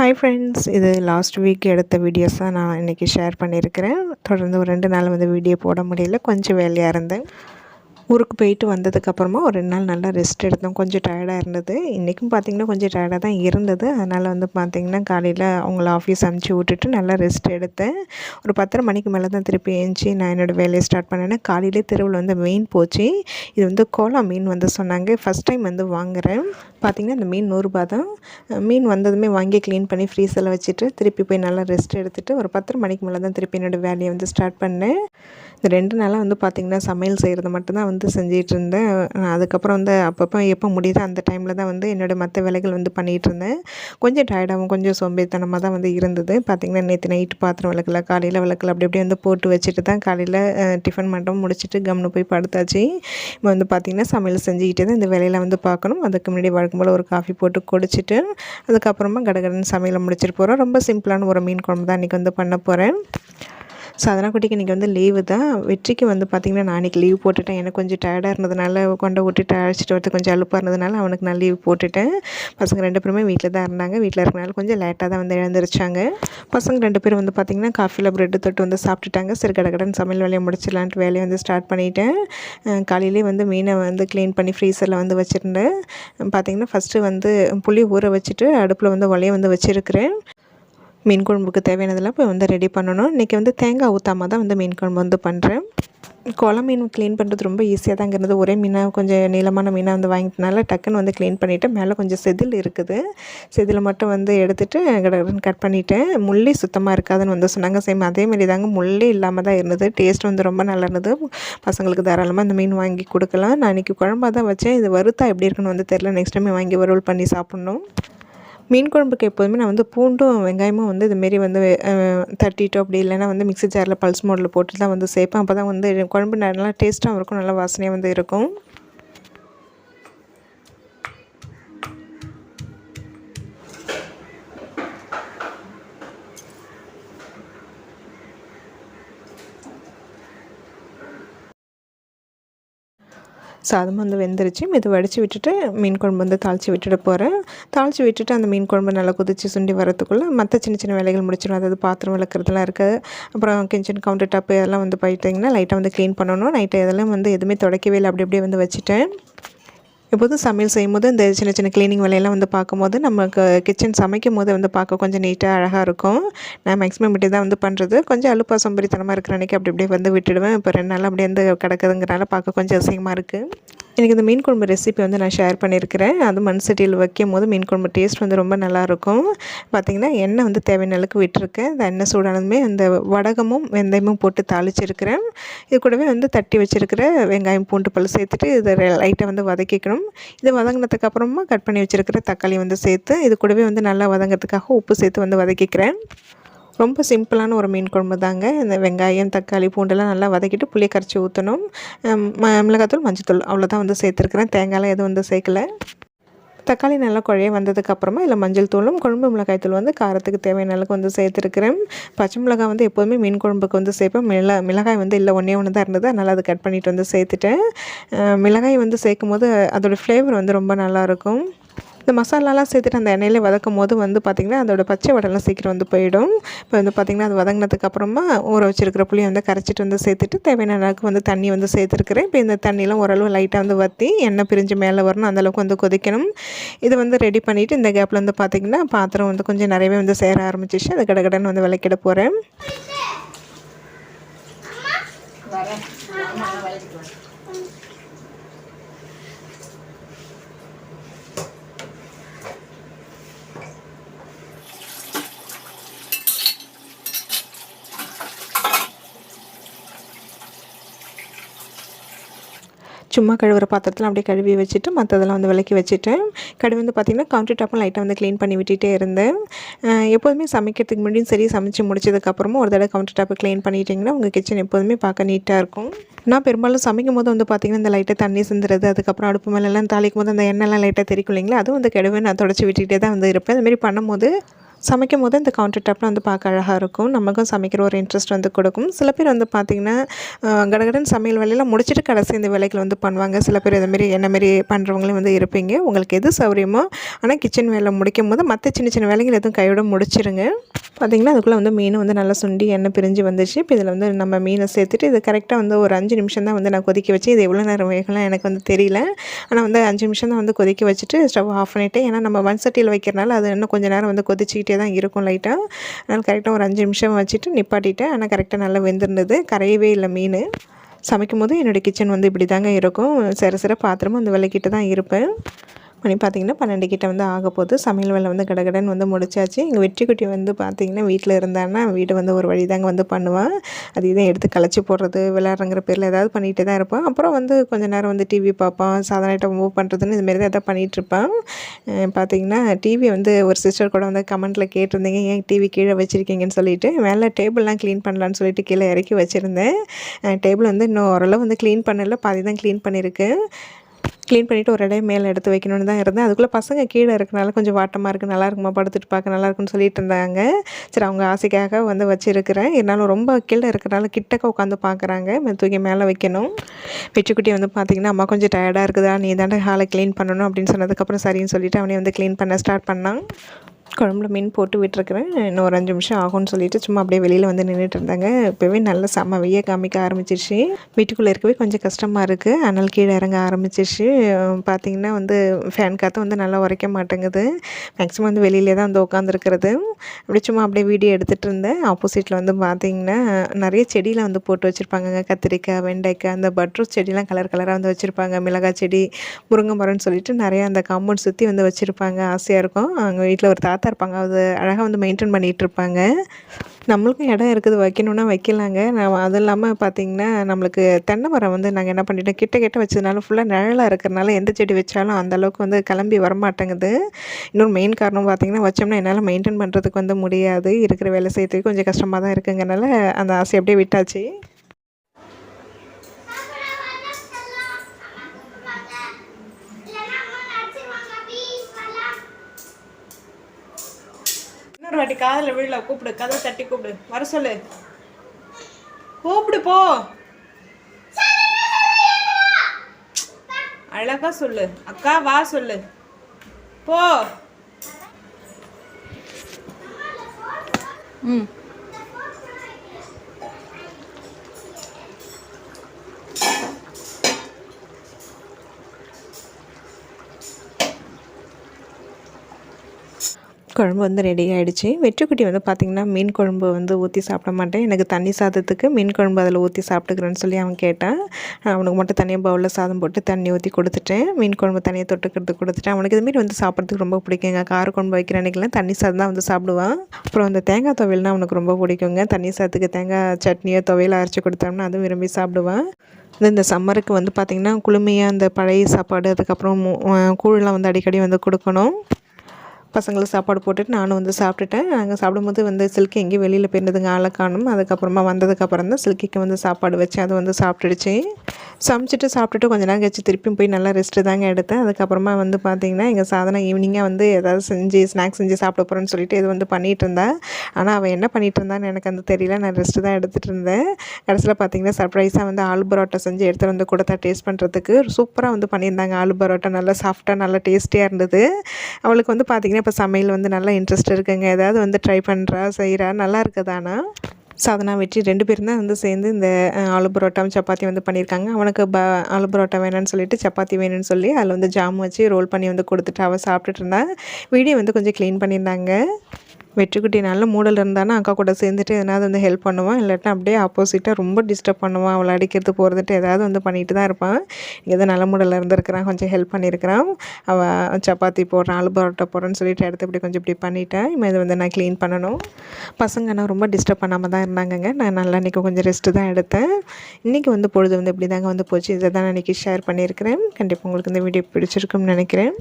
Hi friends இது last week எடுத்த videos தான் நான் இன்றைக்கி ஷேர் பண்ணியிருக்கிறேன். தொடர்ந்து ஒரு ரெண்டு நாள் வந்து வீடியோ போட முடியல கொஞ்சம் வேலையாக இருந்தேன். ஊருக்கு போயிட்டு வந்ததுக்கப்புறமா ஒரு ரெண்டு நாள் நல்லா ரெஸ்ட் எடுத்தோம். கொஞ்சம் டயர்டாக இருந்தது. இன்றைக்கும் பார்த்திங்கன்னா கொஞ்சம் டயர்டாக தான் இருந்தது. அதனால் வந்து பார்த்திங்கன்னா காலையில் அவங்கள ஆஃபீஸ் அமுச்சு விட்டுட்டு நல்லா ரெஸ்ட் எடுத்தேன். ஒரு பத்தரை மணிக்கு மேலே தான் திருப்பி ஏஞ்சி நான் என்னோடய வேலையை ஸ்டார்ட் பண்ணேன்னா காலையிலே தெருவில் வந்து மீன் போச்சு. இது வந்து கோலா மீன் வந்து சொன்னாங்க. ஃபஸ்ட் டைம் வந்து வாங்குகிறேன் பார்த்திங்கன்னா அந்த மீன் நூறுரூபா தான். மீன் வந்ததுமே வாங்கி க்ளீன் பண்ணி ஃப்ரீஸில் வச்சுட்டு திருப்பி போய் நல்லா ரெஸ்ட் எடுத்துகிட்டு ஒரு பத்தரை மணிக்கு மேலே தான் திருப்பி என்னோடய வேலையை வந்து ஸ்டார்ட் பண்ணேன். இந்த ரெண்டு நாளாக வந்து பார்த்திங்கன்னா சமையல் செய்கிறது மட்டும்தான் வந்து செஞ்சிகிட்டு இருந்தேன் அதுக்கப்புறம் வந்து அப்பப்போ எப்போ முடியுதோ அந்த டைமில் தான் வந்து என்னோடய மற்ற வேலைகள் வந்து பண்ணிகிட்டு இருந்தேன் கொஞ்சம் டயர்டாகவும் கொஞ்சம் சோம்பேறித்தனமாக தான் வந்து இருந்தது. பார்த்திங்கன்னா நேற்று நைட்டு பாத்திரம் விளக்கல காலையில் விளக்கல அப்படி அப்படியே வந்து போட்டு வச்சுட்டு தான் காலையில் டிஃபன் மட்டும் முடிச்சுட்டு கம்னு போய் படுத்தாச்சு. இப்போ வந்து பார்த்திங்கன்னா சமையல் செஞ்சுக்கிட்டே தான் இந்த வேலையில் வந்து பார்க்கணும் அதுக்கு முன்னாடி வழக்கம் போல் ஒரு காஃபி போட்டு குடிச்சிட்டு அதுக்கப்புறமா கடகடன் சமையலை முடிச்சிட்டு போகிறோம் ரொம்ப சிம்பிளான ஒரு மீன் குழம்பு தான் இன்றைக்கி வந்து பண்ண போகிறேன் ஸோ அதனால் குட்டிக்கு இன்றைக்கி வந்து லீவு தான். வெற்றிக்கு வந்து பார்த்திங்கன்னா நான் இன்றைக்கி லீவ் போட்டுட்டேன். எனக்கு கொஞ்சம் டயர்டாக இருந்ததுனால கொண்டை விட்டுட்டு அழைச்சிட்டு வரது கொஞ்சம் அழுப்பாக இருந்ததுனால அவனுக்கு நான் லீவ் போட்டுட்டேன். பசங்க ரெண்டு பேருமே வீட்டில் தான் இருந்தாங்க. வீட்டில் இருக்கனால கொஞ்சம் லேட்டாக தான் வந்து எழுந்திரிச்சாங்க. பசங்க ரெண்டு பேரும் வந்து பார்த்திங்கன்னா காஃபியில் ப்ரெட்டு தொட்டு வந்து சாப்பிட்டுட்டாங்க. சரி கடகடன் சமையல் வேலையை முடிச்சிடலான்ட்டு வேலையை வந்து ஸ்டார்ட் பண்ணிவிட்டேன் காலையிலே வந்து மீனை வந்து க்ளீன் பண்ணி ஃப்ரீசரில் வந்து வச்சுருந்தேன். பார்த்திங்கன்னா ஃபஸ்ட்டு வந்து புளி ஊற வச்சுட்டு அடுப்பில் வந்து ஒலையை வந்து வச்சுருக்கிறேன். மீன் குழம்புக்கு தேவையானதெல்லாம் இப்போ வந்து ரெடி பண்ணணும். இன்றைக்கி வந்து தேங்காய் ஊற்றாமல் தான் வந்து மீன் குழம்பு வந்து பண்ணுறேன் குளம் மீன் க்ளீன் பண்ணுறது ரொம்ப ஈஸியாக தாங்க இருந்தது ஒரே மீனாக கொஞ்சம் நீளமான மீனாக வந்து வாங்கிட்டனால டக்குன்னு வந்து க்ளீன் பண்ணிவிட்டு மேலே கொஞ்சம் செதில் இருக்குது. செதில் மட்டும் வந்து எடுத்துகிட்டு கடகடன்னு கட் பண்ணிவிட்டேன் முள்ளி சுத்தமாக இருக்காதுன்னு வந்து சொன்னாங்க. சேம் அதேமாரி தாங்க முள்ளே இல்லாமல் தான் இருந்தது. டேஸ்ட் வந்து ரொம்ப நல்லா இருந்தது. பசங்களுக்கு தாராளமாக இந்த மீன் வாங்கி கொடுக்கலாம். நான் இன்றைக்கி குழம்பாக தான் வச்சேன். இது வறுத்தா எப்படி இருக்குன்னு வந்து தெரில நெக்ஸ்ட் டைம் வாங்கி வறுவல் பண்ணி சாப்பிட்ணும். மீன் குழம்புக்கு எப்போதுமே நான் வந்து பூண்டும் வெங்காயமும் வந்து இதுமாரி வந்து தட்டிட்டோம் அப்படி இல்லைனா வந்து மிக்ஸி ஜாரில் பல்ஸ் மோடில் போட்டு தான் வந்து சேர்ப்பேன். அப்போ தான் வந்து குழம்பு நல்லா டேஸ்ட்டாகவும் இருக்கும் நல்லா வாசனையாக வந்து இருக்கும். சாதம் வந்து வெந்துருச்சு. இது வடித்து விட்டுட்டு மீன் குழம்பு வந்து தாளித்து விட்டுட்டு போகிறேன் தாளித்து விட்டுட்டு அந்த மீன் குழம்பு நல்லா குதிச்சு சுண்டி வரத்துக்குள்ளே மற்ற சின்ன சின்ன வேலைகள் முடிச்சிடும் அதாவது பாத்திரம் விளக்குறதுலாம் இருக்குது அப்புறம் கிச்சன் கவுண்டர் டாப் இதெல்லாம் வந்து போயிட்டிங்கன்னா லைட்டாக வந்து க்ளீன் பண்ணணும். நைட்டு இதெல்லாம் வந்து எதுவுமே தொடக்கவே இல்லை. அப்படி அப்படியே வந்து வச்சுட்டேன். எப்போதும் சமையல் செய்யும்போது இந்த சின்ன சின்ன க்ளீனிங் வேலையெல்லாம் வந்து பார்க்கும்போது நமக்கு கிச்சன் சமைக்கும் போது வந்து பார்க்க கொஞ்சம் நீட்டாக அழகாக இருக்கும். நான் மேக்ஸிமம் இப்படி தான் வந்து பண்ணுறது கொஞ்சம் அழுப்பா சொம்பரித்தனமாக இருக்கிற அன்றைக்கி அப்படி அப்படியே வந்து விட்டுடுவேன். இப்போ ரெண்டு நாள் அப்படியே வந்து கிடக்குதுங்கிறனால பார்க்க கொஞ்சம் அசிங்கமாக இருக்குது எனக்கு இந்த மீன் குழம்பு ரெசிபி வந்து நான் ஷேர் பண்ணியிருக்கிறேன். அது மண் சட்டியில் வைக்கும் போது மீன் குழம்பு டேஸ்ட் வந்து ரொம்ப நல்லாயிருக்கும். பார்த்திங்கன்னா எண்ணெய் வந்து தேவையான அளவுக்கு விட்டுருக்கேன். இந்த எண்ணெய் சூடானதுமே அந்த வடகமும் வெந்தயமும் போட்டு தாளிச்சிருக்கிறேன். இது கூடவே வந்து தட்டி வச்சுருக்கிற வெங்காயம் பூண்டு பல் சேர்த்துட்டு இதை லைட்டாக வந்து வதக்கிக்கணும். இதை வதங்கினதுக்கப்புறமா கட் பண்ணி வச்சுருக்கிற தக்காளி வந்து சேர்த்து இது கூடவே வந்து நல்லா வதங்கிறதுக்காக உப்பு சேர்த்து வந்து வதக்கிக்கிறேன். ரொம்ப சிம்பிளான ஒரு மீன் குழம்பு தாங்க. இந்த வெங்காயம் தக்காளி பூண்டெல்லாம் நல்லா வதக்கிட்டு புளியை கரைச்சி ஊற்றணும் மிளகாத்தூள் மஞ்சத்தூள் அவ்வளோதான் வந்து சேர்த்துருக்குறேன். தேங்காயெலாம் எதுவும் வந்து சேர்க்கல. தக்காளி நல்லா குழைய வந்ததுக்கப்புறமா இல்லை மஞ்சள் தூளும் குழம்பு மிளகாய் தூள் வந்து காரத்துக்கு தேவையான அளவுக்கு வந்து சேர்த்துருக்குறேன். பச்சை மிளகாய் வந்து எப்போதுமே மீன் குழம்புக்கு வந்து சேர்ப்பேன். மிள மிளகாய் வந்து இல்லை ஒன்றே ஒன்று தான் இருந்தது. அதனால் அதை கட் பண்ணிவிட்டு வந்து சேர்த்துட்டேன். மிளகாய் வந்து சேர்க்கும் போது அதோடய ஃப்ளேவர் வந்து ரொம்ப நல்லாயிருக்கும் இந்த மசாலாலாம் சேர்த்துட்டு அந்த எண்ணெயில் வதக்கும் போது வந்து பார்த்திங்கன்னா அதோட பச்சை வடலாம் சீக்கிரம் வந்து போயிடும் இப்போ வந்து பார்த்திங்கன்னா அது வதங்கினதுக்கப்புறமா ஊற வச்சிருக்கிற புளியை வந்து கரைச்சிட்டு வந்து சேர்த்துட்டு தேவையான அளவுக்கு வந்து தண்ணி வந்து சேர்த்துருக்குறேன் இப்போ இந்த தண்ணியெலாம் ஓரளவு லைட்டாக வந்து வற்றி எண்ணெய் பிரிஞ்சு மேலே வரணும் அந்தளவுக்கு வந்து கொதிக்கணும் இதை வந்து ரெடி பண்ணிவிட்டு இந்த கேப்பில் வந்து பார்த்திங்கன்னா பாத்திரம் வந்து கொஞ்சம் நிறையவே வந்து சேர ஆரம்பிச்சிச்சு அது கடகடன்னு வந்து விளக்கிட போகிறேன் வரேன் சும்மா கழுவுற பாத்திரத்தில் அப்படியே கழுவி வச்சுட்டு மற்றதெல்லாம் வந்து விளக்கி வச்சுட்டேன் கழுவி வந்து பார்த்திங்கன்னா கவுண்டர் டாப்பும் லைட்டாக வந்து க்ளீன் பண்ணி விட்டுட்டே இருந்தேன். எப்போதுமே சமைக்கிறதுக்கு முன்னாடியும் சரி சமைச்சு முடிச்சதுக்கப்புறமும் ஒரு தடவை கவுண்டர் டாப்பை க்ளீன் பண்ணிட்டிங்கன்னா உங்கள் கிச்சன் எப்போதுமே பார்க்க நீட்டாக இருக்கும். நான் பெரும்பாலும் சமைக்கும் போது வந்து பார்த்திங்கன்னா இந்த லைட்டாக தண்ணி சிந்துறது அதுக்கப்புறம் அடுப்பு மேலெல்லாம் தாளிக்கும் போது அந்த எண்ணெய்லாம் லைட்டாக தெரிக்கும் இல்லைங்களா? அதுவும் வந்து கடுவை நான் தொடச்சி விட்டுகிட்டே தான் வந்து இருப்பேன். அதுமாரி பண்ணும்போது சமைக்கும் போது இந்த கவுண்டர் டாப்பில் வந்து பார்க்க அழகாக இருக்கும். நமக்கும் சமைக்கிற ஒரு இன்ட்ரெஸ்ட் வந்து கொடுக்கும். சில பேர் வந்து பார்த்திங்கன்னா கடகடன் சமையல் வேலையில் முடிச்சுட்டு கடைசி இந்த வேலைகள் வந்து பண்ணுவாங்க. சில பேர் இதுமாரி என்ன மாரி பண்ணுறவங்களும் வந்து இருப்பீங்க. உங்களுக்கு எது சௌகரியமோ ஆனால் கிச்சன் வேலை முடிக்கும் போது மற்ற சின்ன சின்ன வேலைகள் எதுவும் கையோட முடிச்சிருங்க. பார்த்திங்கன்னா அதுக்குள்ளே வந்து மீன் வந்து நல்லா சுண்டி எண்ணெய் பிரிஞ்சு வந்துச்சு. இப்போ இதில் வந்து நம்ம மீனை சேர்த்துட்டு இது கரெக்டாக வந்து ஒரு அஞ்சு நிமிஷம் தான் வந்து நான் கொதிக்க வச்சு இது எவ்வளோ நேரம் வேகலாம் எனக்கு வந்து தெரியல. ஆனால் வந்து அஞ்சு நிமிஷம் தான் வந்து கொதிக்க வச்சுட்டு ஸ்டவ் ஆஃப் பண்ணிவிட்டு ஏன்னா நம்ம வன் சட்டியில் வைக்கிறனால அது இன்னும் கொஞ்சம் நேரம் வந்து கொதிச்சிக்கிட்டே தான் இருக்கும் லைட்டாக அதனால் கரெக்டாக ஒரு அஞ்சு நிமிஷம் வச்சுட்டு நிப்பாட்டிட்டேன். ஆனால் கரெக்டாக நல்லா வெந்திருந்தது. கரையவே இல்லை மீன். சமைக்கும் போது என்னுடைய கிச்சன் வந்து இப்படி தாங்க இருக்கும். சிற சிற பாத்திரமும் அந்த விலைக்கிட்டு தான் இருப்பேன். மணி பார்த்திங்கன்னா பன்னெண்டு கிட்ட வந்து ஆக போகுது சமையல் வேலை வந்து கடகடன்னு வந்து முடிச்சாச்சு. எங்கள் வெற்றி குட்டி வந்து பார்த்திங்கன்னா வீட்டில் இருந்தான்னா வீடு வந்து ஒரு வழி தாங்க வந்து பண்ணுவான் அது இதை எடுத்து களைச்சி போடுறது விளையாடுறங்கிற பேரில் ஏதாவது பண்ணிகிட்டே தான் இருப்பான் அப்புறம் வந்து கொஞ்ச நேரம் வந்து டிவி பார்ப்பான். ஐட்டம் மூவ் பண்ணுறதுன்னு இதுமாரி தான் எதாவது பண்ணிகிட்ருப்பான் பார்த்திங்கன்னா டிவி வந்து ஒரு சிஸ்டர் கூட வந்து கமெண்ட்டில் கேட்டிருந்தீங்க ஏன் டிவி கீழே வச்சுருக்கீங்கன்னு சொல்லிட்டு மேலே டேபிள்லாம் க்ளீன் பண்ணலான்னு சொல்லிட்டு கீழே இறக்கி வச்சுருந்தேன். டேபிள் வந்து இன்னும் ஓரளவு வந்து க்ளீன் பண்ணல பாதி தான் க்ளீன் பண்ணியிருக்கேன் க்ளீன் பண்ணிவிட்டு ஒரு இடையே மேலே எடுத்து வைக்கணும்னு தான் இருந்தேன். அதுக்குள்ளே பசங்க கீழே இருக்கனால கொஞ்சம் வாட்டமாக இருக்குது நல்லா இருக்குமா படுத்துட்டு பார்க்க நல்லா இருக்குன்னு சொல்லிட்டு இருந்தாங்க. சரி அவங்க ஆசைக்காக வந்து வச்சுருக்கிறேன். இருந்தாலும் ரொம்ப கீழே இருக்கிறனால கிட்டக்க உட்காந்து பார்க்குறாங்க. தூக்கி மேலே வைக்கணும். வெச்சுக்குட்டி வந்து பார்த்திங்கன்னா அம்மா கொஞ்சம் டயர்டாக இருக்குதா? நீ தாண்டே ஹாலை க்ளீன் பண்ணணும் அப்படின்னு சொன்னதுக்கப்புறம் சரின்னு சொல்லிவிட்டு அவனே வந்து க்ளீன் பண்ண ஸ்டார்ட் பண்ணான். குழம்புல மீன் போட்டு விட்டுருக்குறேன். இன்னும் ஒரு அஞ்சு நிமிஷம் ஆகும்னு சொல்லிட்டு சும்மா அப்படியே வெளியில் வந்து நின்றுட்டு இருந்தாங்க. இப்போவே நல்ல செம்ம வெய்ய காமிக்க ஆரம்பிச்சிருச்சு. வீட்டுக்குள்ளே இருக்கவே கொஞ்சம் கஷ்டமாக இருக்குது அனல் கீழே இறங்க ஆரம்பிச்சிருச்சு. பார்த்திங்கன்னா வந்து ஃபேன் காற்று வந்து நல்லா உரைக்க மாட்டேங்குது. மேக்ஸிமம் வந்து வெளியிலே தான் வந்து உட்காந்துருக்கிறது அப்படி சும்மா அப்படியே வீடியோ எடுத்துகிட்டு இருந்தேன். ஆப்போசிட்டில் வந்து பார்த்திங்கன்னா நிறைய செடியெலாம் வந்து போட்டு வச்சுருப்பாங்க கத்திரிக்காய் வெண்டைக்காய் அந்த பட்ரூஸ் செடியெலாம் கலர் கலராக வந்து வச்சுருப்பாங்க. மிளகாய் செடி முருங்கை மரம்னு சொல்லிட்டு நிறையா அந்த காம்பவுண்ட் சுற்றி வந்து வச்சுருப்பாங்க. ஆசையாக இருக்கும். அங்கே வீட்டில் ஒரு தாத்தா தாத்தா இருப்பாங்க. அது அழகாக வந்து மெயின்டைன் பண்ணிகிட்டு இருப்பாங்க. நம்மளுக்கும் இடம் இருக்குது வைக்கணுன்னா வைக்கலாங்க. நான் அதுவும் இல்லாமல் பார்த்திங்கன்னா நம்மளுக்கு தென்னை மரம் வந்து நாங்கள் என்ன பண்ணிட்டோம் கிட்ட கிட்ட வச்சதுனால ஃபுல்லாக நிழலாக இருக்கிறனால எந்த செடி வச்சாலும் அந்தளவுக்கு வந்து கிளம்பி வரமாட்டேங்குது. இன்னொரு மெயின் காரணம் பார்த்திங்கன்னா வச்சோம்னா என்னால் மெயின்டைன் பண்ணுறதுக்கு வந்து முடியாது. இருக்கிற வேலை செய்யறதுக்கு கொஞ்சம் கஷ்டமாக தான் இருக்குங்கிறனால அந்த ஆசை அப்படியே விட்டாச்சு. இன்னொரு வாட்டி காதில் விழல கூப்பிடு கதை தட்டி கூப்பிடு. வர சொல்லு. கூப்பிடு போ. அழகா சொல்லு. அக்கா வா சொல்லு. போ. ம். குழம்பு வந்து ரெடி ஆகிடுச்சு வெற்றிக்குட்டி வந்து பார்த்திங்கன்னா மீன் குழம்பு வந்து ஊற்றி சாப்பிட மாட்டேன். எனக்கு தண்ணி சாதத்துக்கு மீன் குழம்பு அதில் ஊற்றி சாப்பிட்டுக்கிறேன்னு சொல்லி அவன் கேட்டான். அவனுக்கு மட்டும் தனியாக பவுலில் சாதம் போட்டு தண்ணி ஊற்றி கொடுத்துட்டேன். மீன் குழம்பு தனியாக தொட்டுக்கிறது கொடுத்துட்டேன். அவனுக்கு இதுமாரி வந்து சாப்பிட்றதுக்கு ரொம்ப பிடிக்குங்க. கார குழம்பு வைக்கிற அன்றைக்கெலாம் தண்ணி சாதம் தான் வந்து சாப்பிடுவான். அப்புறம் அந்த தேங்காய் துவையல்னால் அவனுக்கு ரொம்ப பிடிக்குங்க. தண்ணி சாதத்துக்கு தேங்காய் சட்னியோ துவையல் அரைச்சி கொடுத்தோம்னா அதுவும் விரும்பி சாப்பிடுவான். இந்த சம்மருக்கு வந்து பார்த்திங்கன்னா குளுமையாக அந்த பழைய சாப்பாடு அதுக்கப்புறம் கூழெலாம் வந்து அடிக்கடி வந்து கொடுக்கணும். பசங்களுக்கு சாப்பாடு போட்டுட்டு நானும் வந்து சாப்பிட்டுட்டேன். நாங்கள் சாப்பிடும்போது வந்து சில்கி எங்கேயும் வெளியில் போயிருந்ததுங்க ஆளை காணும். அதுக்கப்புறமா வந்ததுக்கப்புறம் தான் சில்கிக்கு வந்து சாப்பாடு வச்சு அதை வந்து சாப்பிட்டுடுச்சு. சமைச்சிட்டு சாப்பிட்டுட்டு கொஞ்ச நேரம் கழிச்சு திருப்பியும் போய் நல்லா ரெஸ்ட்டு தாங்க எடுத்தேன். அதுக்கப்புறமா வந்து பார்த்திங்கன்னா எங்கள் சாதனை ஈவினிங்காக வந்து ஏதாவது செஞ்சு ஸ்நாக்ஸ் செஞ்சு சாப்பிட போகிறேன்னு சொல்லிட்டு இது வந்து பண்ணிகிட்டு இருந்தேன். ஆனால் அவள் என்ன பண்ணிகிட்டு இருந்தான்னு எனக்கு அந்த தெரியல. நான் ரெஸ்ட்டு தான் எடுத்துகிட்டு இருந்தேன். கடைசியில் பார்த்திங்கன்னா சர்ப்ரைஸாக வந்து ஆலு பரோட்டா செஞ்சு எடுத்துகிட்டு வந்து கொடுத்தா டேஸ்ட் பண்ணுறதுக்கு சூப்பராக வந்து பண்ணியிருந்தாங்க. ஆலு பரோட்டா நல்லா சாஃப்டாக நல்லா டேஸ்டியாக இருந்தது. அவளுக்கு வந்து பார்த்திங்கன்னா இப்போ சமையல் வந்து நல்லா இன்ட்ரெஸ்ட் இருக்குங்க? ஏதாவது வந்து ட்ரை பண்ணுறா செய்கிறா நல்லா இருக்குதானா சாதனா வெற்றி ரெண்டு பேரும் தான் வந்து சேர்ந்து இந்த ஆலு பரோட்டாவும் சப்பாத்தி வந்து பண்ணியிருக்காங்க அவனுக்கு ப ஆலு பரோட்டா வேணும்னு சொல்லிட்டு சப்பாத்தி வேணும்னு சொல்லி அதில் வந்து ஜாம் வச்சு ரோல் பண்ணி வந்து கொடுத்துட்டு அவள் சாப்பிட்டுட்டு இருந்தா. வீடியோ வந்து கொஞ்சம் க்ளீன் பண்ணியிருந்தாங்க. வெற்றிக்குட்டி நல்ல மூடல் இருந்தானா அக்கா கூட சேர்ந்துட்டு எதனாவது வந்து ஹெல்ப் பண்ணுவான். இல்லாட்டினா அப்படியே ஆப்போசிட்டாக ரொம்ப டிஸ்டர்ப் பண்ணுவான். அவளை அடிக்கிறது போகிறதுட்டு ஏதாவது வந்து பண்ணிட்டு தான் இருப்பான். ஏதோ நல்ல மூடலில் இருந்திருக்கிறான். கொஞ்சம் ஹெல்ப் பண்ணியிருக்கிறான் அவள் சப்பாத்தி போடுறான் ஆலு பரோட்டா போடுறேன்னு சொல்லிட்டு எடுத்து இப்படி கொஞ்சம் இப்படி பண்ணிட்டேன். இதை வந்து நான் க்ளீன் பண்ணணும். பசங்க நான் ரொம்ப டிஸ்டர்ப் பண்ணாமல் தான் இருந்தாங்கங்க. நான் நல்லா இன்றைக்கி கொஞ்சம் ரெஸ்ட்டு தான் எடுத்தேன். இன்றைக்கி வந்து பொழுது வந்து இப்படி தாங்க வந்து போச்சு. இதை தான் நான் இன்றைக்கி ஷேர் பண்ணியிருக்கிறேன். கண்டிப்பாக உங்களுக்கு இந்த வீடியோ பிடிச்சிருக்குன்னு நினைக்கிறேன்.